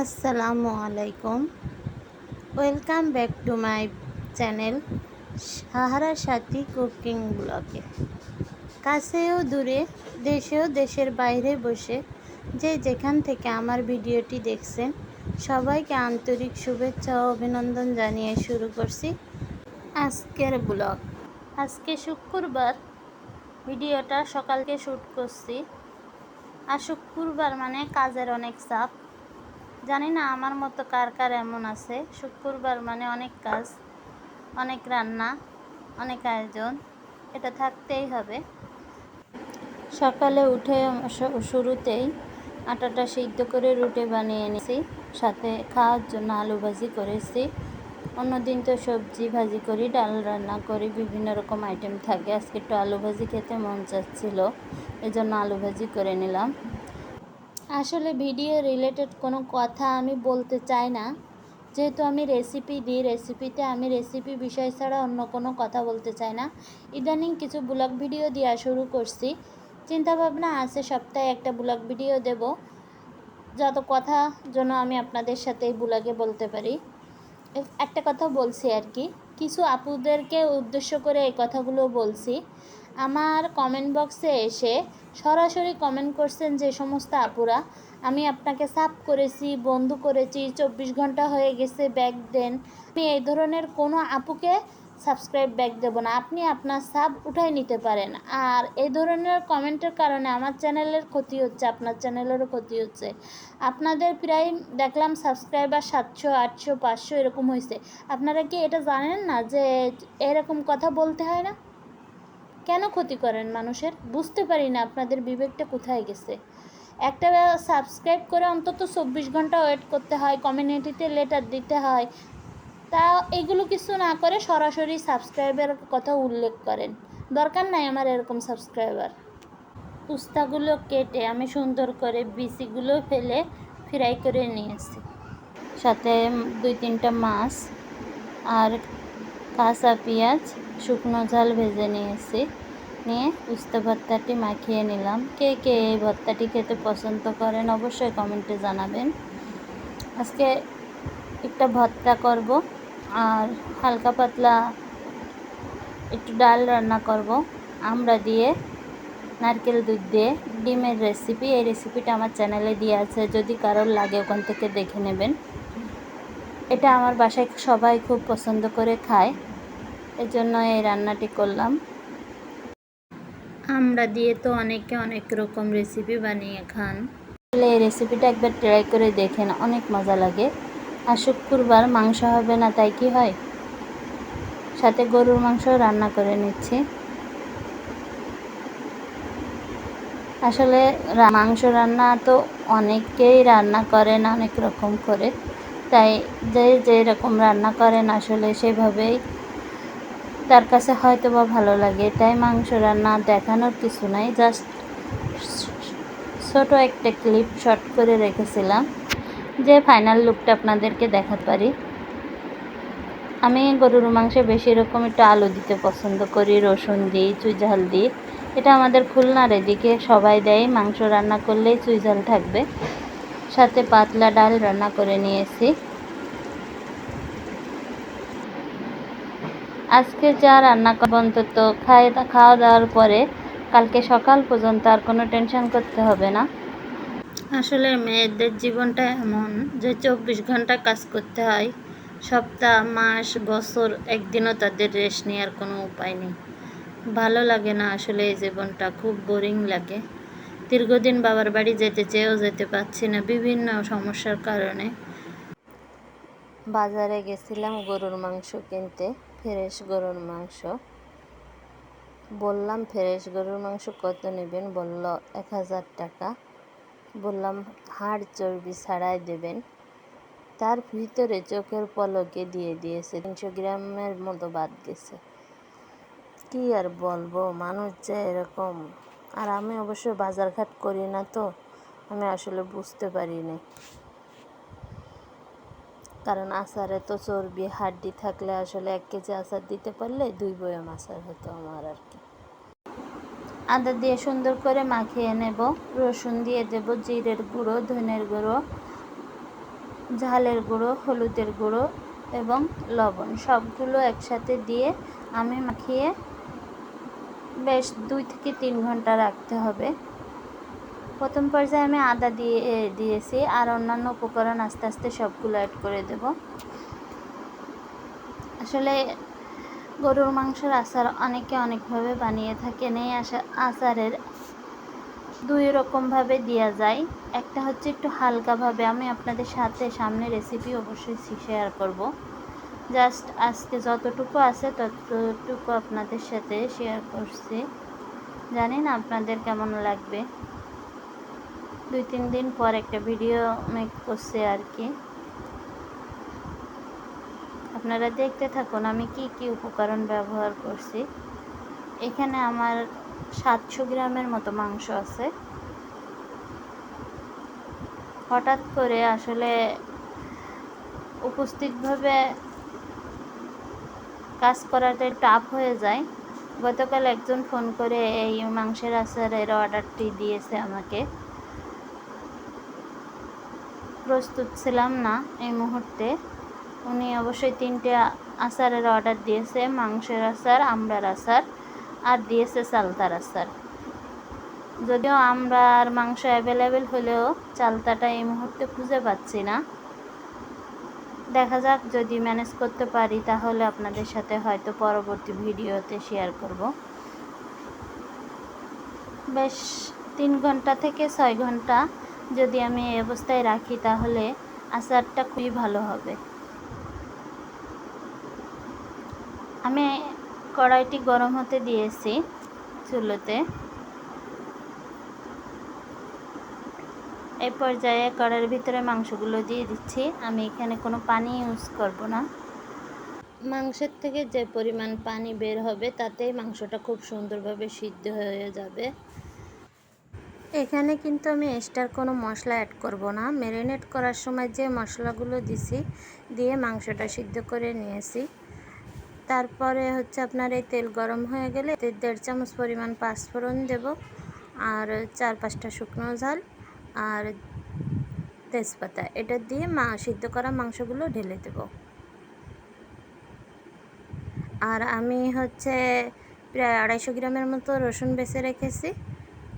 আসসালামু আলাইকুম। Welcome back to my channel Sahara Sathi cooking ব্লগে। কাছেও দূরে, দেশেও দেশের বাইরে বসে যে যেখান থেকে আমার ভিডিওটি দেখছেন, সবাইকে আন্তরিক শুভেচ্ছা ও অভিনন্দন জানিয়ে শুরু করছি আজকের ব্লগ। আজকে শুক্রবার, ভিডিওটা সকালকে শ্যুট করছি। আর শুক্রবার মানে কাজের অনেক চাপ। জানি না আমার মতো কার কার এমন আছে। শুক্রবার মানে অনেক কাজ, অনেক রান্না, অনেক আয়োজন, এটা থাকতেই হবে। সকালে উঠে শুরুতেই আটাটা সিদ্ধ করে রুটি বানিয়ে নিয়েছি, সাথে খাওয়ার জন্য আলু ভাজি করেছি। অন্যদিন তো সবজি ভাজি করি, ডাল রান্না করি, বিভিন্ন রকম আইটেম থাকে। আজকে একটু আলু ভাজি খেতে মন চাচ্ছিল, এজন্য আলু ভাজি করে নিলাম। আসলে ভিডিও রিলেটেড কোনো কথা আমি বলতে চাই না। যেহেতু আমি রেসিপি দিই রেসিপিতে আমি রেসিপি বিষয় ছাড়া অন্য কোনো কথা বলতে চাই না। ইদানিং কিছু ব্লগ ভিডিও দেওয়া শুরু করছি। চিন্তা ভাবনা আছে, সপ্তাহে একটা ব্লগ ভিডিও দেব। যত কথা যেন আমি আপনাদের সাথে এই ব্লগে বলতে পারি। একটা কথা বলছি আর কি। কিছু আপুদেরকে উদ্দেশ্য করে এই কথাগুলো বলছি। আমার কমেন্ট বক্সে এসে সরাসরি কমেন্ট করছেন যে, সমস্ত আপুরা, আমি আপনাকে সাব করেছি, বন্ধু করেছি, চব্বিশ ঘণ্টা হয়ে গেছে ব্যাগ দেন। আমি এই ধরনের কোনো আপুকে সাবস্ক্রাইব ব্যাক দেব না। আপনি আপনার সাব উঠাই নিতে পারেন। আর এই ধরনের কমেন্টের কারণে আমার চ্যানেলের ক্ষতি হচ্ছে, আপনার চ্যানেলেরও ক্ষতি হচ্ছে। আপনাদের প্রায় দেখলাম সাবস্ক্রাইবার সাতশো, আটশো, পাঁচশো এরকম হয়েছে। আপনারা কি এটা জানেন না যে, এরকম কথা বলতে হয় না? কেন ক্ষতি করেন মানুষের? বুঝতে পারি না আপনাদের বিবেকটা কোথায় গেছে। একটা সাবস্ক্রাইব করে অন্তত চব্বিশ ঘণ্টা ওয়েট করতে হয় কমিউনিটিতে লেটার দিতে হয়। তা এগুলো কিছু না করে সরাসরি সাবস্ক্রাইবের কথা উল্লেখ করেন। দরকার নাই আমার এরকম সাবস্ক্রাইবার উস্তাগুলো কেটে আমি সুন্দর করে বিচিগুলো ফেলে ফ্রাই করে নিয়েছি। সাথে দুই তিনটা মাছ আর কাঁচা পেঁয়াজ শুকনো ঝাল ভেজে নিয়েছি। নিয়ে উস্তা ভর্তাটি মাখিয়ে নিলাম। কে কে এই ভর্তাটি খেতে পছন্দ করেন অবশ্যই কমেন্টে জানাবেন। আজকে একটা ভর্তা করব আর হালকা পাতলা একটু ডাল রান্না করব। আমরা দিয়ে নারকেল দুধ দিয়ে ডিমের রেসিপি এই রেসিপিটা আমার চ্যানেলে দিয়ে আছে। যদি কারোর লাগে ওখান থেকে দেখে নেবেন। এটা আমার বাসায় সবাই খুব পছন্দ করে খায়। এজন্য এই রান্নাটি করলাম। আমরা দিয়ে তো অনেকে অনেক রকম রেসিপি বানিয়ে খান। তাহলে এই রেসিপিটা একবার ট্রাই করে দেখেন অনেক মজা লাগে। আর শুক্রবার মাংস হবে না তাই কি হয়? সাথে গরুর মাংস রান্না করে নিচ্ছি। আসলে মাংস রান্না তো অনেকেই রান্না করেন অনেক রকম করে। তাই যে যেরকম রান্না করেন আসলে সেভাবেই তার কাছে হয়তো বা ভালো লাগে। তাই মাংস রান্না, দেখানোর কিছু নাই। জাস্ট ছোটো একটা ক্লিপ শর্ট করে রেখেছিলাম, যে ফাইনাল লুকটা আপনাদেরকে দেখাতে পারি। আমি গরুর মাংসে বেশি রকম একটু আলু দিতে পছন্দ করি, রসুন দিই, চুই ঝাল দিই। এটা আমাদের খুলনার এদিকে সবাই দেয়, মাংস রান্না করলেই চুই ঝাল থাকবে। সাথে পাতলা ডাল রান্না করে নিয়েছি। আজকে যা রান্না করব অন্তত খাই খাওয়া দাওয়ার পরে কালকে সকাল পর্যন্ত আর কোনো টেনশন করতে হবে না। আসলে মেয়েদের জীবনটা এমন যে চব্বিশ ঘণ্টা কাজ করতে হয় সপ্তাহ মাস বছর একদিনও তাদের রেস্ট নেওয়ার কোনো উপায় নেই। ভালো লাগে না আসলে এই জীবনটা খুব বোরিং লাগে। দীর্ঘদিন বাবার বাড়ি যেতে চেয়েও যেতে পারছি না বিভিন্ন সমস্যার কারণে। বাজারে গেছিলাম গরুর মাংস কিনতে। ফ্রেশ গরুর মাংস। বললাম, ফ্রেশ গরুর মাংস কত নেবেন? বলল, এক হাজার টাকা। বললাম, হাড় চর্বি ছাড়াই দেবেন। তার ভিতরে চোখের পলকে দিয়ে দিয়েছে। তিনশো গ্রামের মতো বাদ গেছে। কি আর বলব, মানুষ যে এরকম। আর আমি অবশ্য বাজারঘাট করি না তো, আমি আসলে বুঝতে পারিনি কারণ আচারে তো চর্বি, হাড্ডি থাকলে আসলে এক কেজি আচার দিতে পারলে দুই বয়ম আচার হতো আমার আর কি। আদা দিয়ে সুন্দর করে মাখিয়ে নেব। রসুন দিয়ে দেব জিরের গুঁড়ো, ধনের গুঁড়ো, ঝালের গুঁড়ো, হলুদের গুঁড়ো এবং লবণ সবগুলো একসাথে দিয়ে আমি মাখিয়ে বেশ দুই থেকে তিন ঘণ্টা রাখতে হবে। প্রথম পর্যায়ে আমি আদা দিয়ে দিয়েছি আর অন্যান্য উপকরণ আস্তে আস্তে সবগুলো অ্যাড করে দেব। আসলে গরুর মাংসের আচার অনেকে অনেকভাবে বানিয়ে থাকেন। এই আচারের দুই রকমভাবে দেওয়া যায়। একটা হচ্ছে একটু হালকাভাবে, আমি আপনাদের সাথে সামনে রেসিপি অবশ্যই শেয়ার করব। জাস্ট আজকে যতটুকু আছে ততটুকু আপনাদের সাথে শেয়ার করছি। জানি না আপনাদের কেমন লাগবে? দুই তিন দিন পর একটা ভিডিও মেক করছে আর কি। আপনারা দেখতে থাকুন, আমি কি কি উপকরণ ব্যবহার করছি। এখানে আমার সাতশো গ্রামের মতো মাংস আছে। হঠাৎ করে আসলে উপস্থিতভাবে কাজ করাটা টাফ হয়ে যায়। গতকাল একজন ফোন করে, এই মাংসের আচারের অর্ডারটি দিয়েছে আমাকে। প্রস্তুত ছিলাম না এই মুহূর্তে। উনি অবশ্যই তিনটে আচারের অর্ডার দিয়েছে, মাংসের আচার, আমড়ার আচার, আর দিয়েছে চালতার আচার। যদিও আমরা আর মাংস অ্যাভেলেবেল হলেও চালতাটা এই মুহূর্তে খুঁজে পাচ্ছি না। দেখা যাক, যদি ম্যানেজ করতে পারি তাহলে আপনাদের সাথে হয়তো পরবর্তী ভিডিওতে শেয়ার করব। বেশ, তিন ঘণ্টা থেকে ছয় ঘণ্টা যদি আমি এই অবস্থায় রাখি, তাহলে আচারটা খুবই ভালো হবে। আমি কড়াইটি গরম হতে দিয়েছি চুলোতে। এই পর্যায়ে কড়াইয়ের ভিতরে মাংসগুলো দিয়ে দিচ্ছি। আমি এখানে কোনো পানি ইউজ করব না। মাংসের থেকে যে পরিমাণ পানি বের হবে, তাতেই মাংসটা খুব সুন্দরভাবে সিদ্ধ হয়ে যাবে। এখানে কিন্তু আমি এক্সট্রা কোনো মশলা অ্যাড করব না। ম্যারিনেট করার সময় যে মশলাগুলো দিছি, দিয়ে মাংসটা সিদ্ধ করে নিয়েছি। তারপরে হচ্ছে আপনার এই তেল গরম হয়ে গেলে দেড় চামচ পরিমাণ পাঁচফোড়ন দেব, আর চার পাঁচটা শুকনো ঝাল, আর তেজপাতা। এটা দিয়ে মা, সিদ্ধ করা মাংসগুলো ঢেলে দেব। আর আমি হচ্ছে প্রায় আড়াইশো গ্রামের মতো রসুন বেছে রেখেছি।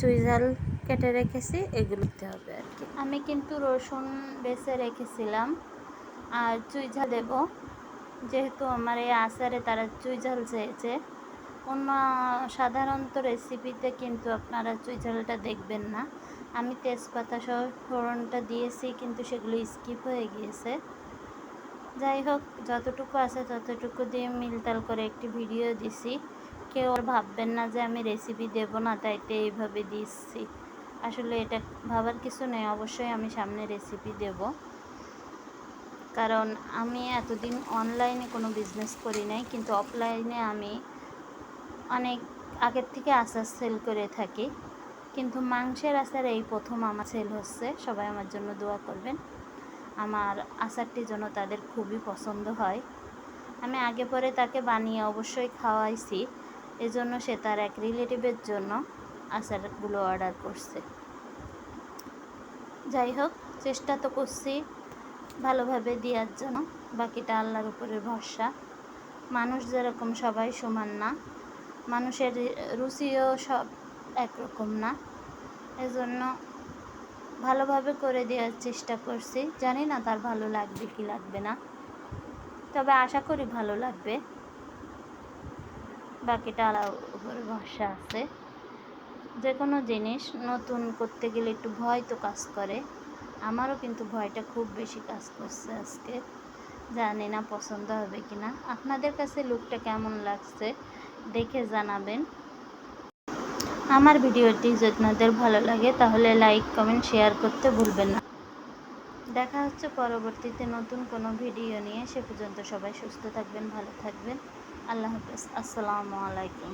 চুই ঝাল কেটে রেখেছি, এগুলো দিতে হবে আর কি। আমি কিন্তু রসুন বেছে রেখেছিলাম, আর চুই ঝাল দেবো। যেহেতু আমার এই আচারে তারা চুই ঝাল চেয়েছে, অন্য সাধারণত রেসিপিতে কিন্তু আপনারা চুই ঝালটা দেখবেন না। আমি তেজপাতা সহ ফোড়নটা দিয়েছি, কিন্তু সেগুলো স্কিপ হয়ে গিয়েছে। যাই হোক, যতটুকু আছে ততটুকু দিয়ে মিলতাল করে একটি ভিডিও দিছি। কেউ আর ভাববেন না যে আমি রেসিপি দেব না তাইতে এইভাবে দিচ্ছি। আসলে এটা ভাবার কিছু নেই, অবশ্যই আমি সামনে রেসিপি দেব। কারণ আমি এতদিন অনলাইনে কোনো বিজনেস করি নাই, কিন্তু অফলাইনে আমি অনেক আগের থেকে আচার সেল করে থাকি। কিন্তু মাংসের আচার এই প্রথম আমার সেল হচ্ছে, সবাই আমার জন্য দোয়া করবেন। আমার আচারটি যেন তাদের খুবই পছন্দ হয়। আমি আগে পরে তাকে বানিয়ে অবশ্যই খাওয়াইছি, এজন্য সে তার এক রিলেটিভের জন্য আচারগুলো অর্ডার করছে। যাই হোক চেষ্টা তো করছি ভালোভাবে দেওয়ার জন্য, বাকিটা আল্লাহর উপরে ভরসা। মানুষ যেরকম সবাই সমান না, মানুষের রুচিও সব একরকম না। এজন্য ভালোভাবে করে দেওয়ার চেষ্টা করছি। জানি না তার ভালো লাগবে কি লাগবে না। তবে আশা করি ভালো লাগবে। বাকিটা আলার উপরে ভরসা আছে। যে কোনো জিনিস নতুন করতে গেলে একটু ভয় তো কাজ করে। আমারও কিন্তু ভয়টা খুব বেশি কাজ করছে আজকে। জানি না পছন্দ হবে কি না আপনাদের কাছে লুকটা কেমন লাগছে দেখে জানাবেন। আমার ভিডিওটি যদি আপনাদের ভালো লাগে তাহলে লাইক, কমেন্ট, শেয়ার করতে ভুলবেন না। দেখা হচ্ছে পরবর্তীতে নতুন কোনো ভিডিও নিয়ে। সে পর্যন্ত সবাই সুস্থ থাকবেন, ভালো থাকবেন। আল্লাহ হাফেজ। আসসালামু আলাইকুম।